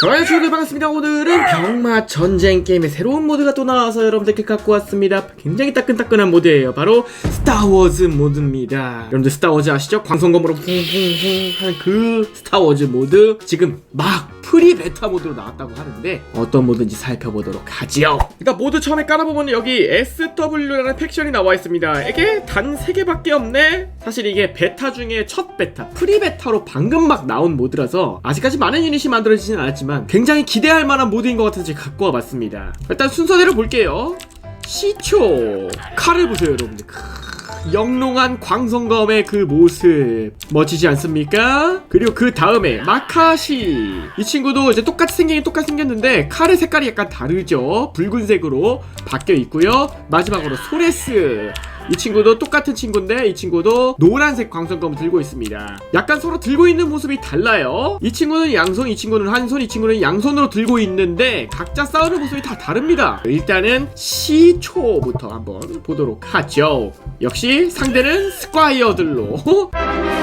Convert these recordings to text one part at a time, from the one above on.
좋아요 친구들 반갑습니다. 오늘은 병마 전쟁 게임의 새로운 모드가 또 나와서 여러분들께 갖고 왔습니다. 굉장히 따끈따끈한 모드예요. 바로 스타워즈 모드입니다. 여러분들 스타워즈 아시죠? 광선검으로 붕붕붕 하는 그 스타워즈 모드. 지금 막 프리 베타 모드로 나왔다고 하는데 어떤 모드인지 살펴보도록 하지요. 일단 모드 처음에 깔아보면 여기 SW라는 팩션이 나와 있습니다. 이게 단 3개밖에 없네 사실 이게 베타 중에 첫 베타 프리 베타로 방금 막 나온 모드라서 아직까지 많은 유닛이 만들어지진 않았지만 굉장히 기대할 만한 모드인 것 같아서 제가 갖고 와봤습니다. 일단 순서대로 볼게요. 시초 칼을 보세요 여러분들. 크, 영롱한 광선검의 그 모습. 멋지지 않습니까? 그리고 그 다음에 마카시. 이 친구도 이제 똑같이 생긴 똑같이 생겼는데 칼의 색깔이 약간 다르죠? 붉은색으로 바뀌어 있고요. 마지막으로 소레스 이 친구도 똑같은 친구인데 이 친구도 노란색 광선검을 들고 있습니다. 약간 서로 들고 있는 모습이 달라요. 이 친구는 양손, 이 친구는 한손, 이 친구는 양손으로 들고 있는데 각자 싸우는 모습이 다 다릅니다. 일단은 시초부터 한번 보도록 하죠. 역시 상대는 스콰이어들로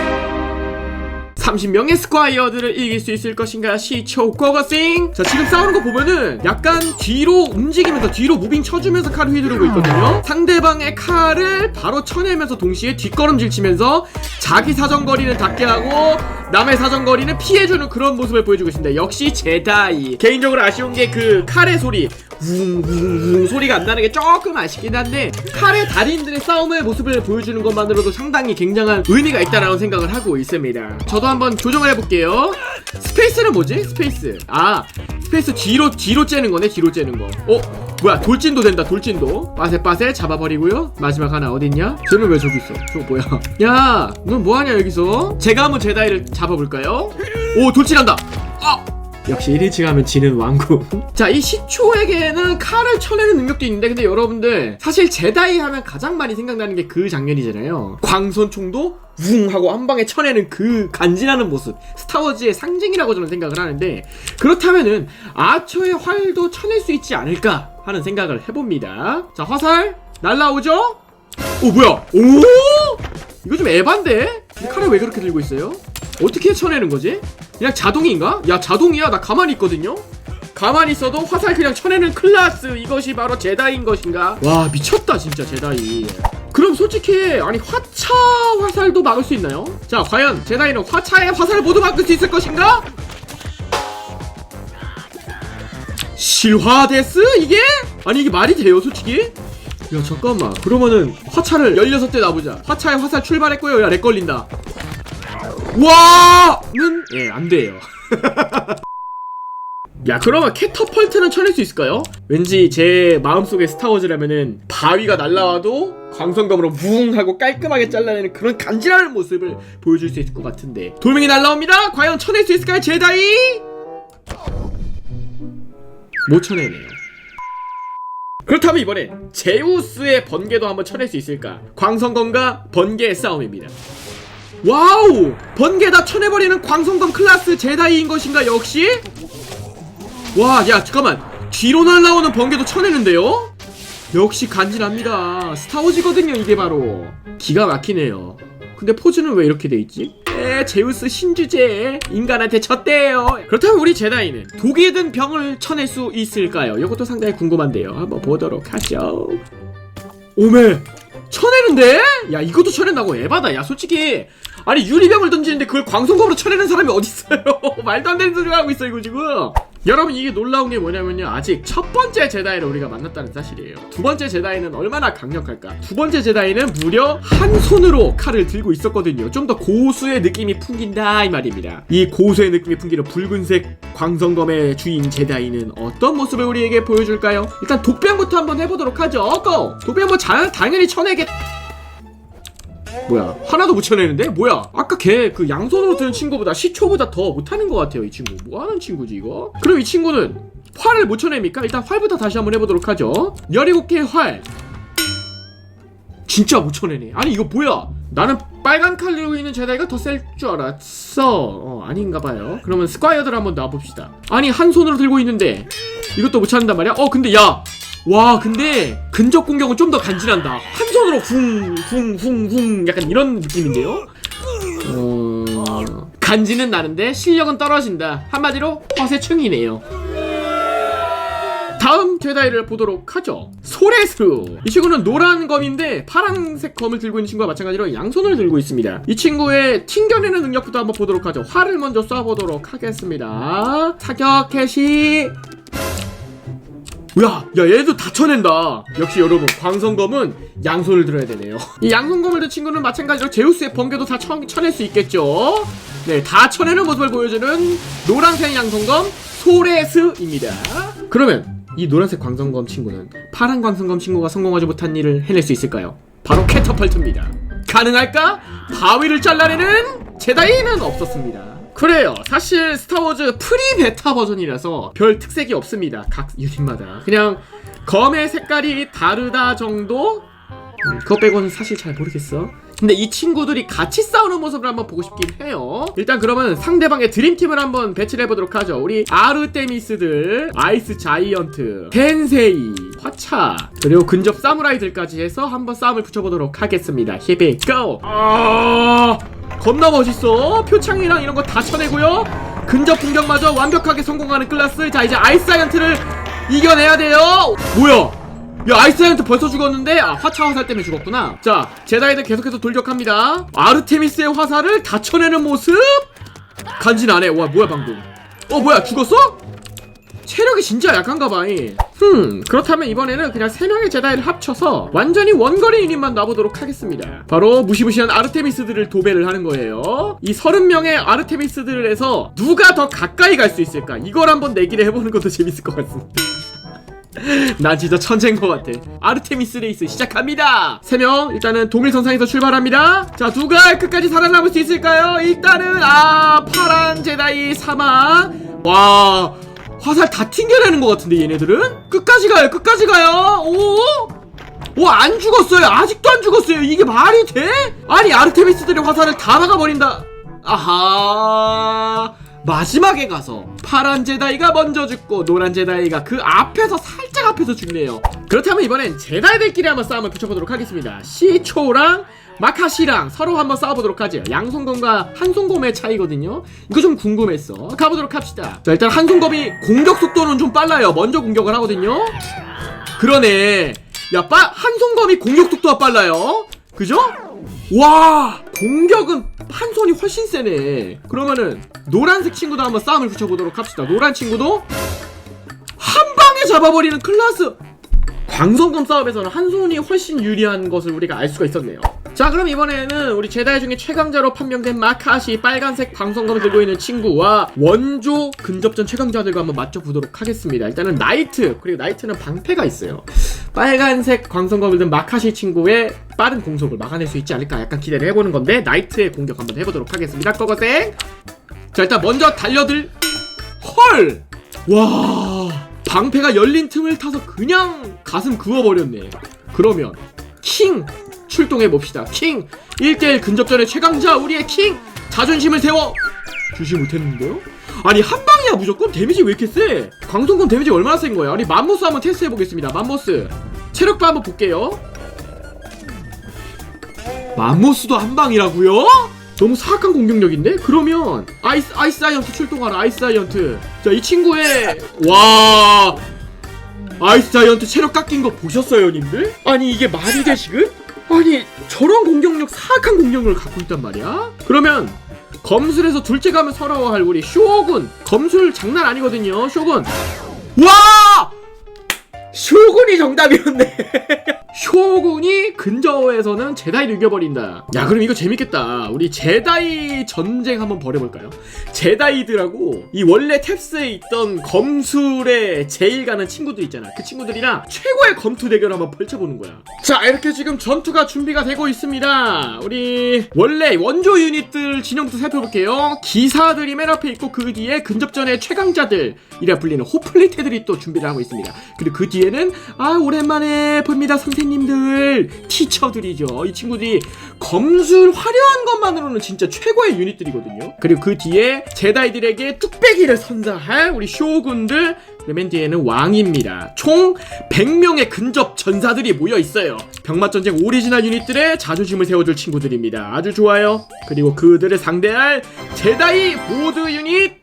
30명의 스콰이어들을 이길 수 있을 것인가? 시초 고고싱 자 지금 싸우는 거 보면은 약간 뒤로 움직이면서 뒤로 무빙 쳐주면서 칼을 휘두르고 있거든요. 상대방의 칼을 바로 쳐내면서 동시에 뒷걸음질 치면서 자기 사정거리는 닿게 하고 남의 사정거리는 피해주는 그런 모습을 보여주고 있습니다 역시 제다이 개인적으로 아쉬운 게 그 칼의 소리 웅웅웅 소리가 안 나는 게 조금 아쉽긴 한데 칼의 달인들의 싸움의 모습을 보여주는 것만으로도 상당히 굉장한 의미가 있다라는 생각을 하고 있습니다. 저도 한번 조정을 해볼게요. 스페이스는 뭐지? 스페이스. 아, 스페이스 뒤로 뒤로 째는 거네. 뒤로 째는 거. 어? 뭐야? 돌진도 된다. 돌진도. 빠세빠세 잡아버리고요. 마지막 하나 어딨냐? 쟤는 왜 저기 있어? 저거 뭐야? 야, 넌 뭐하냐 여기서? 제가 한번 제다이를 잡아볼까요? 오, 돌진한다. 아! 역시 1인칭 하면 지는 왕국. 자, 이 시초에게는 칼을 쳐내는 능력도 있는데, 근데 여러분들, 사실 제다이 하면 가장 많이 생각나는 게 그 장면이잖아요. 광선총도 웅 하고 한 방에 쳐내는 그 간지나는 모습. 스타워즈의 상징이라고 저는 생각을 하는데, 그렇다면은, 아처의 활도 쳐낼 수 있지 않을까 하는 생각을 해봅니다. 자, 화살, 날라오죠? 오, 뭐야? 오! 이거 좀 에반데? 이 칼을 왜 그렇게 들고 있어요? 어떻게 쳐내는 거지? 그냥 자동인가? 야 자동이야 나 가만히 있거든요? 가만히 있어도 화살 그냥 쳐내는 클라스 이것이 바로 제다이인 것인가? 와 미쳤다 진짜 제다이 그럼 솔직히 아니 화차 화살도 막을 수 있나요? 자 과연 제다이는 화차의 화살을 모두 막을 수 있을 것인가? 실화데스 이게? 아니 이게 말이 돼요 솔직히? 야 잠깐만 그러면은 화차를 16대 놔보자 화차에 화살 출발했고요 야렉 걸린다 와는 예 안돼요 야 그러면 캐터펄트는 쳐낼 수 있을까요? 왠지 제 마음속에 스타워즈라면은 바위가 날라와도 광선검으로 뭉 하고 깔끔하게 잘라내는 그런 간지나는 모습을 보여줄 수 있을 것 같은데 돌멩이 날라옵니다 과연 쳐낼 수 있을까요 제다이? 못 쳐내네요 그렇다면 이번에 제우스의 번개도 한번 쳐낼 수 있을까? 광선검과 번개의 싸움입니다. 와우! 번개 다 쳐내버리는 광선검 클라스 제다이인 것인가 역시? 와, 야 잠깐만 뒤로 날라오는 번개도 쳐내는데요? 역시 간지납니다. 스타워즈거든요 이게 바로. 기가 막히네요. 근데 포즈는 왜 이렇게 돼 있지? 에, 제우스 신주제 인간한테 졌대요. 그렇다면 우리 제다이는 독이 든 병을 쳐낼 수 있을까요? 이것도 상당히 궁금한데요. 한번 보도록 하죠. 오메 쳐내는데? 야 이것도 쳐낸다고 에바다. 야 솔직히 아니 유리병을 던지는데 그걸 광선검으로 쳐내는 사람이 어딨어요? 말도 안 되는 소리 하고 있어 이거 지금. 여러분 이게 놀라운 게 뭐냐면요. 아직 첫 번째 제다이를 우리가 만났다는 사실이에요. 두 번째 제다이는 얼마나 강력할까? 두 번째 제다이는 무려 한 손으로 칼을 들고 있었거든요. 좀 더 고수의 느낌이 풍긴다 이 말입니다. 이 고수의 느낌이 풍기는 붉은색 광선검의 주인 제다이는 어떤 모습을 우리에게 보여줄까요? 일단 독병부터 한번 해보도록 하죠. 고! 독병 뭐 자, 당연히 쳐내겠 뭐야? 하나도 못 쳐내는데? 뭐야? 아까 걔 그 양손으로 드는 친구보다 시초보다 더 못하는 것 같아요 이 친구. 뭐하는 친구지 이거? 그럼 이 친구는 활을 못 쳐냅니까? 일단 활부터 다시 한번 해보도록 하죠. 17개의 활. 진짜 못 쳐내네. 아니 이거 뭐야? 나는 빨간 칼 들고 있는 제다이가 더 셀 줄 알았어. 어 아닌가 봐요. 그러면 스콰이어들 한번 놔봅시다. 아니 한 손으로 들고 있는데 이것도 못 찾는단 말이야? 어 근데 야! 와 근데 근접 공격은 좀 더 간지난다. 한 손으로 쿵 쿵 쿵 쿵 약간 이런 느낌인데요 어... 간지는 나는데 실력은 떨어진다. 한마디로 허세충이네요. 다음 제다이를 보도록 하죠. 소레스. 이 친구는 노란 검인데 파란색 검을 들고 있는 친구와 마찬가지로 양손을 들고 있습니다. 이 친구의 튕겨내는 능력부터 한번 보도록 하죠. 활을 먼저 쏴보도록 하겠습니다. 사격 개시. 야, 야, 얘도 다 쳐낸다. 역시 여러분, 광선검은 양손을 들어야 되네요. 이 양손검을 든 친구는 마찬가지로 제우스의 번개도 다 쳐, 쳐낼 수 있겠죠. 네, 다 쳐내는 모습을 보여주는 노란색 양손검 소레스입니다. 그러면 이 노란색 광선검 친구는 파란 광선검 친구가 성공하지 못한 일을 해낼 수 있을까요? 바로 캐터펄트입니다. 가능할까? 바위를 잘라내는 제다이는 없었습니다. 그래요. 사실 스타워즈 프리 베타 버전이라서 별 특색이 없습니다. 각 유닛마다. 그냥 검의 색깔이 다르다 정도? 음, 그거 빼고는 사실 잘 모르겠어. 근데 이 친구들이 같이 싸우는 모습을 한번 보고 싶긴 해요. 일단 그러면 상대방의 드림팀을 한번 배치를 해보도록 하죠. 우리 아르테미스들, 아이스 자이언트, 텐세이, 화차, 그리고 근접 사무라이들까지 해서 한번 싸움을 붙여보도록 하겠습니다. 히비 고! 아, 겁나 멋있어. 표창이랑 이런 거 다 쳐내고요. 근접 공격마저 완벽하게 성공하는 클라스. 자 이제 아이스 자이언트를 이겨내야 돼요. 뭐야? 야 아이스라이언트 벌써 죽었는데 아 화차 화살 때문에 죽었구나 자 제다이들 계속해서 돌격합니다 아르테미스의 화살을 다 쳐내는 모습 간지나네 와 뭐야 방금 어 뭐야 죽었어? 체력이 진짜 약한가봐 흠 그렇다면 이번에는 그냥 3명의 제다이를 합쳐서 완전히 원거리 유닛만 놔보도록 하겠습니다 바로 무시무시한 아르테미스들을 도배를 하는 거예요 이 30명의 아르테미스들에서 누가 더 가까이 갈 수 있을까 이걸 한번 내기를 해보는 것도 재밌을 것 같습니다 난 진짜 천재인 것 같아. 아르테미스 레이스 시작합니다. 세명 일단은 동일선상에서 출발합니다. 자 누가 끝까지 살아남을 수 있을까요? 일단은 아 파란 제다이 사망. 와 화살 다 튕겨내는 것 같은데 얘네들은 끝까지 가요. 끝까지 가요. 오. 오, 안 죽었어요. 아직도 안 죽었어요. 이게 말이 돼? 아니, 아르테미스들의 화살을 다 막아버린다. 아하. 마지막에 가서 파란 제다이가 먼저 죽고 노란 제다이가 그 앞에서 살짝 앞에서 죽네요. 그렇다면 이번엔 제다이들끼리 한번 싸움을 붙여보도록 하겠습니다. 시초랑 마카시랑 서로 한번 싸워보도록 하죠. 양손검과 한손검의 차이거든요. 이거 좀 궁금했어. 가보도록 합시다. 자, 일단 한손검이 공격 속도는 좀 빨라요. 먼저 공격을 하거든요. 그러네. 야, 빠, 한손검이 공격 속도가 빨라요. 그죠? 와, 공격은 한 손이 훨씬 세네. 그러면은 노란색 친구도 한번 싸움을 붙여보도록 합시다. 노란 친구도 한 방에 잡아버리는 클라스. 광선검 싸움에서는 한 손이 훨씬 유리한 것을 우리가 알 수가 있었네요. 자, 그럼 이번에는 우리 제다이 중에 최강자로 판명된 마카시 빨간색 광선검을 들고 있는 친구와 원조 근접전 최강자들과 한번 맞춰보도록 하겠습니다. 일단은 나이트, 그리고 나이트는 방패가 있어요. 빨간색 광선검을 든 마카시 친구의 빠른 공속을 막아낼 수 있지 않을까 약간 기대를 해보는 건데 나이트의 공격 한번 해보도록 하겠습니다. 꺼거생. 자, 일단 먼저 달려들. 헐! 와. 방패가 열린 틈을 타서 그냥 가슴 그어버렸네. 그러면 킹 출동해 봅시다. 킹 1대1 근접전의 최강자 우리의 킹 자존심을 세워 주지 못했는데요? 아니 한 방이야 무조건 데미지 왜 이렇게 세? 광선검 데미지 얼마나 센 거야? 아니 맘모스 한번 테스트 해보겠습니다. 맘모스 체력바 한번 볼게요. 맘모스도 한 방이라고요? 너무 사악한 공격력인데? 그러면 아이스 아이스 사이언트 출동하라 아이스 사이언트 자 이 친구의 와 아이스 사이언트 체력 깎인 거 보셨어요 님들? 아니 이게 말이 돼 지금? 아니 저런 공격력 사악한 공격력을 갖고 있단 말이야? 그러면 검술에서 둘째 가면 서러워할 우리 쇼군 검술 장난 아니거든요 쇼군 와 쇼군이 정답이었네 쇼군이 근저에서는 제다이를 이겨버린다. 야, 그럼 이거 재밌겠다. 우리 제다이 전쟁 한번 벌여볼까요? 제다이들하고 이 원래 탭스에 있던 검술에 제일 가는 친구들 있잖아. 그 친구들이랑 최고의 검투 대결 한번 펼쳐보는 거야. 자, 이렇게 지금 전투가 준비가 되고 있습니다. 우리 원래 원조 유닛들 진영부터 살펴볼게요. 기사들이 맨 앞에 있고 그 뒤에 근접전의 최강자들이라 불리는 호플리테들이 또 준비를 하고 있습니다. 그리고 그 뒤에는 아 오랜만에 봅니다 선생님 들 티처들이죠. 이 친구들이 검술 화려한 것만으로는 진짜 최고의 유닛들이거든요. 그리고 그 뒤에 제다이들에게 뚝배기를 선사할 우리 쇼군들 그맨 뒤에는 왕입니다. 총 100명의 근접 전사들이 모여 있어요. 병맛전쟁 오리지널 유닛들의 자존심을 세워줄 친구들입니다. 아주 좋아요. 그리고 그들을 상대할 제다이 모드 유닛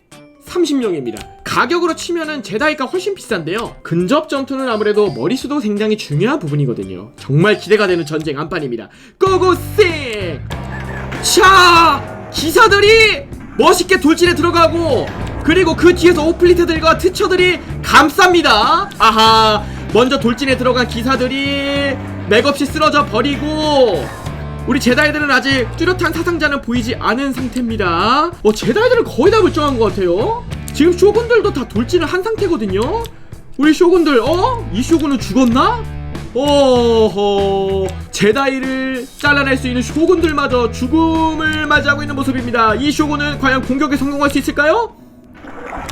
30명입니다. 가격으로 치면은 제다이가 훨씬 비싼데요. 근접 전투는 아무래도 머리수도 굉장히 중요한 부분이거든요. 정말 기대가 되는 전쟁 안판입니다. 고고생! 자! 기사들이 멋있게 돌진에 들어가고 그리고 그 뒤에서 오플리트들과 트처들이 감쌉니다. 아하! 먼저 돌진에 들어간 기사들이 맥없이 쓰러져 버리고 우리 제다이들은 아직 뚜렷한 사상자는 보이지 않은 상태입니다. 어, 제다이들은 거의 다 물정한 것 같아요. 지금 쇼군들도 다 돌진을 한 상태거든요. 우리 쇼군들, 어? 이 쇼군은 죽었나? 어허 제다이를 잘라낼 수 있는 쇼군들마저 죽음을 맞이하고 있는 모습입니다. 이 쇼군은 과연 공격에 성공할 수 있을까요?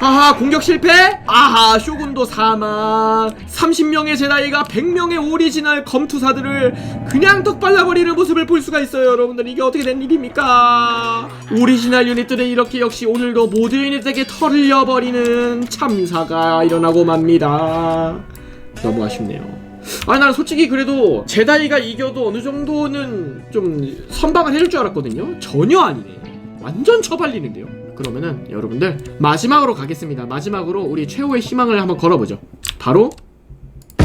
아하 공격 실패? 아하 쇼군도 사망. 30명의 제다이가 100명의 오리지널 검투사들을 그냥 떡 발라버리는 모습을 볼 수가 있어요 여러분들. 이게 어떻게 된 일입니까? 오리지널 유닛들은 이렇게 역시 오늘도 모두 유닛에게 털려버리는 참사가 일어나고 맙니다. 너무 아쉽네요. 아 나는 솔직히 그래도 제다이가 이겨도 어느 정도는 좀 선방을 해줄 줄 알았거든요. 전혀 아니네. 완전 처발리는데요 그러면은 여러분들 마지막으로 가겠습니다. 마지막으로 우리 최후의 희망을 한번 걸어보죠. 바로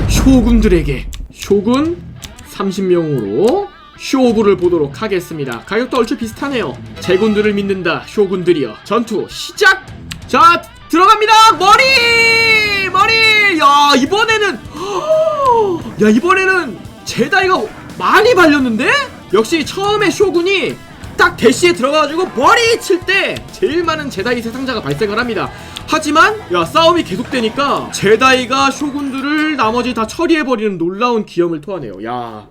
쇼군들에게 쇼군 30명으로 쇼부를 보도록 하겠습니다. 가격도 얼추 비슷하네요. 제군들을 믿는다 쇼군들이여. 전투 시작! 자 들어갑니다! 머리! 머리! 야 이번에는 야 이번에는 제다이가 많이 발렸는데? 역시 처음에 쇼군이 딱 대시에 들어가가지고 머리 칠 때 제일 많은 제다이 세상자가 발생을 합니다. 하지만 야 싸움이 계속되니까 제다이가 쇼군들을 나머지 다 처리해버리는 놀라운 기염을 토하네요. 야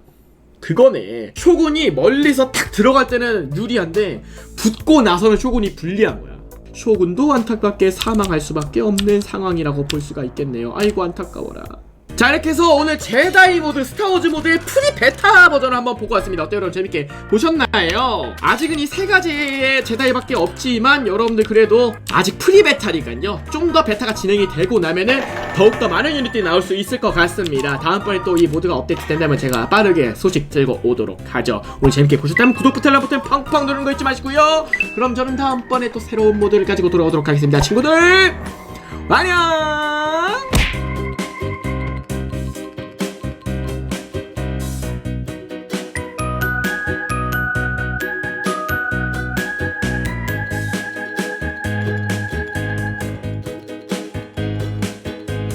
그거네. 쇼군이 멀리서 탁 들어갈 때는 유리한데 붙고 나서는 쇼군이 불리한 거야. 쇼군도 안타깝게 사망할 수밖에 없는 상황이라고 볼 수가 있겠네요. 아이고 안타까워라. 자 이렇게 해서 오늘 제다이 모드 스타워즈 모드의 프리 베타 버전을 한번 보고 왔습니다. 어때요? 여러분 재밌게 보셨나요? 아직은 이 세 가지의 제다이밖에 없지만 여러분들 그래도 아직 프리 베타니까요. 좀 더 베타가 진행이 되고 나면은 더욱더 많은 유닛들이 나올 수 있을 것 같습니다. 다음번에 또 이 모드가 업데이트 된다면 제가 빠르게 소식 들고 오도록 하죠. 오늘 재밌게 보셨다면 구독 버튼 알람 버튼 팡팡 누르는 거 잊지 마시고요. 그럼 저는 다음번에 또 새로운 모드를 가지고 돌아오도록 하겠습니다. 친구들 안녕